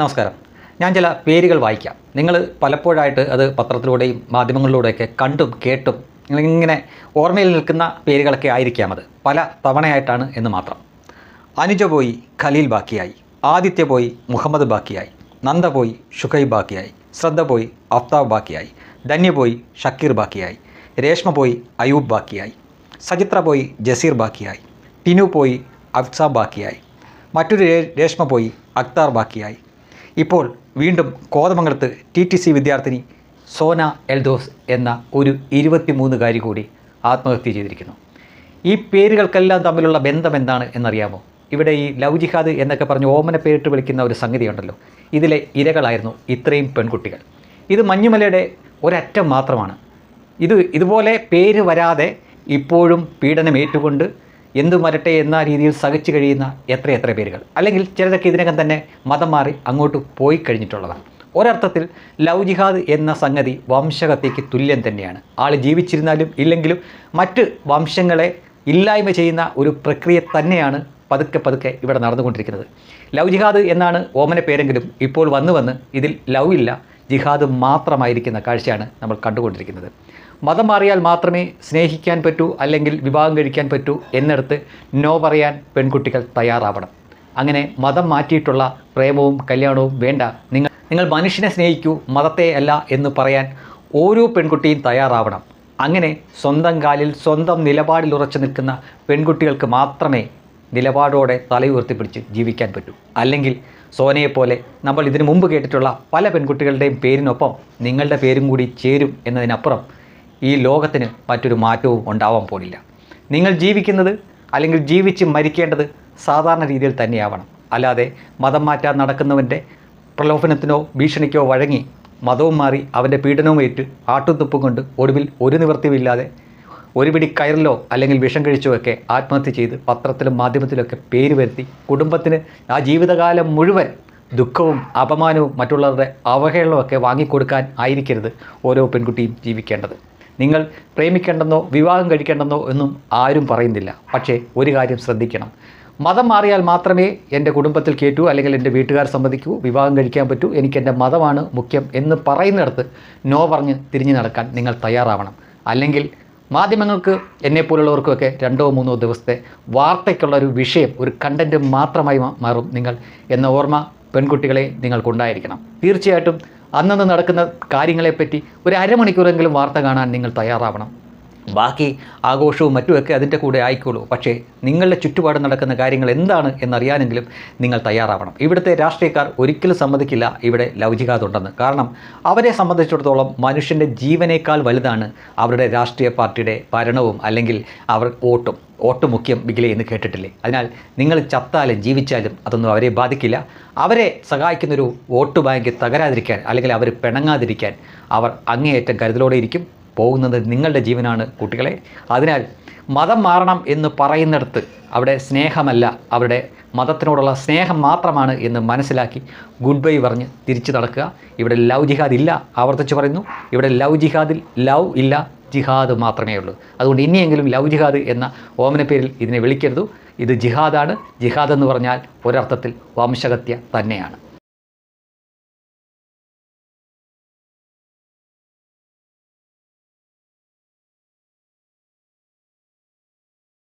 നമസ്കാരം. ഞാൻ ചില പേരുകൾ വായിക്കാം. നിങ്ങൾ പലപ്പോഴായിട്ട് അത് പത്രത്തിലൂടെയും മാധ്യമങ്ങളിലൂടെയൊക്കെ കണ്ടും കേട്ടും നിങ്ങളിങ്ങനെ ഓർമ്മയിൽ നിൽക്കുന്ന പേരുകളൊക്കെ ആയിരിക്കാം അത്. പല തവണയായിട്ടാണ് എന്ന് മാത്രം. അനുജ പോയി ഖലീൽ ബാക്കിയായി. ആദിത്യ പോയി മുഹമ്മദ് ബാക്കിയായി. നന്ദ പോയി ഷുഹൈബ് ബാക്കിയായി. ശ്രദ്ധ പോയി അഫ്താബ് ബാക്കിയായി. ധന്യ പോയി ഷക്കീർ ബാക്കിയായി. രേഷ്മ പോയി അയൂബ് ബാക്കിയായി. സജിത്ര പോയി ജസീർ ബാക്കിയായി. ടിനു പോയി അഫ്സ ബാക്കിയായി. മറ്റൊരു രേഷ്മ പോയി അക്താർ ബാക്കിയായി. ഇപ്പോൾ വീണ്ടും കോതമംഗലത്ത് ടി ടി സി വിദ്യാർത്ഥിനി സോന എൽദോസ് എന്ന ഒരു ഇരുപത്തിമൂന്നുകാരി കൂടി ആത്മഹത്യ ചെയ്തിരിക്കുന്നു. ഈ പേരുകൾക്കെല്ലാം തമ്മിലുള്ള ബന്ധം എന്താണ് എന്നറിയാമോ? ഇവിടെ ഈ ലവ് ജിഹാദ് എന്നൊക്കെ പറഞ്ഞ് ഓമന പേരിട്ട് വിളിക്കുന്ന ഒരു സംഗതിയുണ്ടല്ലോ. ഇതിലെ ഇരകളായിരുന്നു ഇത്രയും പെൺകുട്ടികൾ. ഇത് മഞ്ഞുമലയുടെ ഒരറ്റം മാത്രമാണ്. ഇത് ഇതുപോലെ പേര് വരാതെ ഇപ്പോഴും പീഡനം ഏറ്റുകൊണ്ട് എന്തു മരട്ടെ എന്ന രീതിയിൽ സഹിച്ചു കഴിയുന്ന എത്രയെത്ര പേരുകൾ. അല്ലെങ്കിൽ ചിലതൊക്കെ ഇതിനകം തന്നെ മതം മാറി അങ്ങോട്ട് പോയി കഴിഞ്ഞിട്ടുള്ളതാണ്. ഒരർത്ഥത്തിൽ ലവ് ജിഹാദ് എന്ന സംഗതി വംശഹത്യയ്ക്ക് തുല്യം തന്നെയാണ്. ആൾ ജീവിച്ചിരുന്നാലും ഇല്ലെങ്കിലും മറ്റ് വംശങ്ങളെ ഇല്ലായ്മ ചെയ്യുന്ന ഒരു പ്രക്രിയ തന്നെയാണ് പതുക്കെ പതുക്കെ ഇവിടെ നടന്നുകൊണ്ടിരിക്കുന്നത്. ലവ് ജിഹാദ് എന്നാണ് ഓമന പേരെങ്കിലും ഇപ്പോൾ വന്നു വന്ന് ഇതിൽ ലവ് ഇല്ല ജിഹാദ് മാത്രമായിരിക്കുന്ന കാഴ്ചയാണ് നമ്മൾ കണ്ടുകൊണ്ടിരിക്കുന്നത്. മതം മാറിയാൽ മാത്രമേ സ്നേഹിക്കാൻ പറ്റൂ അല്ലെങ്കിൽ വിവാഹം കഴിക്കാൻ പറ്റൂ എന്നിടത്ത് നോ പറയാൻ പെൺകുട്ടികൾ തയ്യാറാവണം. അങ്ങനെ മതം മാറ്റിയിട്ടുള്ള പ്രേമവും കല്യാണവും വേണ്ട. നിങ്ങൾ നിങ്ങൾ മനുഷ്യനെ സ്നേഹിക്കൂ മതത്തെ അല്ല എന്ന് പറയാൻ ഓരോ പെൺകുട്ടിയും തയ്യാറാവണം. അങ്ങനെ സ്വന്തം കാലിൽ സ്വന്തം നിലപാടിൽ ഉറച്ചു നിൽക്കുന്ന പെൺകുട്ടികൾക്ക് മാത്രമേ നിലപാടോടെ തലയുയർത്തിപ്പിടിച്ച് ജീവിക്കാൻ പറ്റൂ. അല്ലെങ്കിൽ സോനയെപ്പോലെ നമ്മൾ ഇതിനു മുമ്പ് കേട്ടിട്ടുള്ള പല പെൺകുട്ടികളുടെയും പേരിനൊപ്പം നിങ്ങളുടെ പേരും കൂടി ചേരും എന്നതിനപ്പുറം ഈ ലോകത്തിന് മറ്റൊരു മാറ്റവും ഉണ്ടാവാൻ പോലില്ല. നിങ്ങൾ ജീവിക്കുന്നത് അല്ലെങ്കിൽ ജീവിച്ച് മരിക്കേണ്ടത് സാധാരണ രീതിയിൽ തന്നെയാവണം. അല്ലാതെ മതം മാറ്റാൻ നടക്കുന്നവന്റെ പ്രലോഭനത്തിനോ ഭീഷണിക്കോ വഴങ്ങി മതവും മാറി അവന്റെ പീഡനവും ഏറ്റ് ആട്ടുതുപ്പും കൊണ്ട് ഒടുവിൽ ഒരു നിവൃത്തിയുമില്ലാതെ ഒരു പിടി കയറിലോ അല്ലെങ്കിൽ വിഷം കഴിച്ചോ ഒക്കെ ആത്മഹത്യ ചെയ്ത് പത്രത്തിലും മാധ്യമത്തിലൊക്കെ പേര് വരുത്തി കുടുംബത്തിന് ആ ജീവിതകാലം മുഴുവൻ ദുഃഖവും അപമാനവും മറ്റുള്ളവരുടെ അവഹേളനവും ഒക്കെ വാങ്ങിക്കൊടുക്കാൻ ആയിരിക്കരുത് ഓരോ പെൺകുട്ടിയും ജീവിക്കേണ്ടത്. നിങ്ങൾ പ്രേമിക്കേണ്ടെന്നോ വിവാഹം കഴിക്കേണ്ടെന്നോ എന്നും ആരും പറയുന്നില്ല. പക്ഷേ ഒരു കാര്യം ശ്രദ്ധിക്കണം. മതം മാറിയാൽ മാത്രമേ എന്റെ കുടുംബത്തിൽ കേട്ടൂ അല്ലെങ്കിൽ എന്റെ വീട്ടുകാർ സമ്മതിക്കൂ വിവാഹം കഴിക്കാൻ പറ്റൂ. എനിക്ക് എന്റെ മതമാണ് മുഖ്യം എന്ന് പറയുന്നിടത്ത് നോ പറഞ്ഞ് തിരിഞ്ഞു നടക്കാൻ നിങ്ങൾ തയ്യാറാവണം. അല്ലെങ്കിൽ മാധ്യമങ്ങൾക്ക് എന്നെപ്പോലുള്ളവർക്കുമൊക്കെ രണ്ടോ മൂന്നോ ദിവസത്തെ വാർത്തയ്ക്കുള്ള ഒരു വിഷയം ഒരു കണ്ടന്റ് മാത്രമായി മാറും നിങ്ങൾ എന്ന ഓർമ്മ പെൺകുട്ടികളെ നിങ്ങൾക്കുണ്ടായിരിക്കണം. തീർച്ചയായിട്ടും അന്നന്ന് നടക്കുന്ന കാര്യങ്ങളെപ്പറ്റി ഒരു അരമണിക്കൂറെങ്കിലും വാർത്ത കാണാൻ നിങ്ങൾ തയ്യാറാവണം. ബാക്കി ആഘോഷവും മറ്റുമൊക്കെ അതിന്റെ കൂടെ ആയിക്കോളൂ. പക്ഷേ നിങ്ങളുടെ ചുറ്റുപാട് നടക്കുന്ന കാര്യങ്ങൾ എന്താണ് എന്നറിയാനെങ്കിലും നിങ്ങൾ തയ്യാറാവണം. ഇവിടുത്തെ രാഷ്ട്രീയക്കാർ ഒരിക്കലും സമ്മതിക്കില്ല ഇവിടെ ലൗചികാതുണ്ടെന്ന്. കാരണം അവരെ സംബന്ധിച്ചിടത്തോളം മനുഷ്യന്റെ ജീവനേക്കാൾ വലുതാണ് അവരുടെ രാഷ്ട്രീയ പാർട്ടിയുടെ ഭരണവും അല്ലെങ്കിൽ അവർ വോട്ടും. വോട്ട് മുഖ്യം ബിഗിലെ എന്ന് കേട്ടിട്ടില്ലേ? അതിനാൽ നിങ്ങൾ ചത്താലും ജീവിച്ചാലും അതൊന്നും അവരെ ബാധിക്കില്ല. അവരെ സഹായിക്കുന്നൊരു വോട്ട് ബാങ്ക് തകരാതിരിക്കാൻ അല്ലെങ്കിൽ അവർ പിണങ്ങാതിരിക്കാൻ അവർ അങ്ങേയറ്റം കരുതലോടെ ഇരിക്കും. പോകുന്നത് നിങ്ങളുടെ ജീവനാണ് കുട്ടികളെ. അതിനാൽ മതം മാറണം എന്ന് പറയുന്നിടത്ത് അവിടെ സ്നേഹമല്ല. അവരുടെ മതത്തിനോടുള്ള സ്നേഹം മാത്രമാണ് എന്ന് മനസ്സിലാക്കി ഗുഡ് ബൈ പറഞ്ഞ് തിരിച്ചു നടക്കുക. ഇവിടെ ലവ് ജിഹാദ് ഇല്ല ആവർത്തിച്ച് പറയുന്നു. ഇവിടെ ലവ് ജിഹാദിൽ ലവ് ഇല്ല ജിഹാദ് മാത്രമേ ഉള്ളൂ. അതുകൊണ്ട് ഇനിയെങ്കിലും ലവ് ജിഹാദ് എന്ന ഓമന പേരിൽ ഇതിനെ വിളിക്കരുത്. ഇത് ജിഹാദാണ്. ജിഹാദ് എന്ന് പറഞ്ഞാൽ ഒരർത്ഥത്തിൽ വംശഹത്യ തന്നെയാണ്.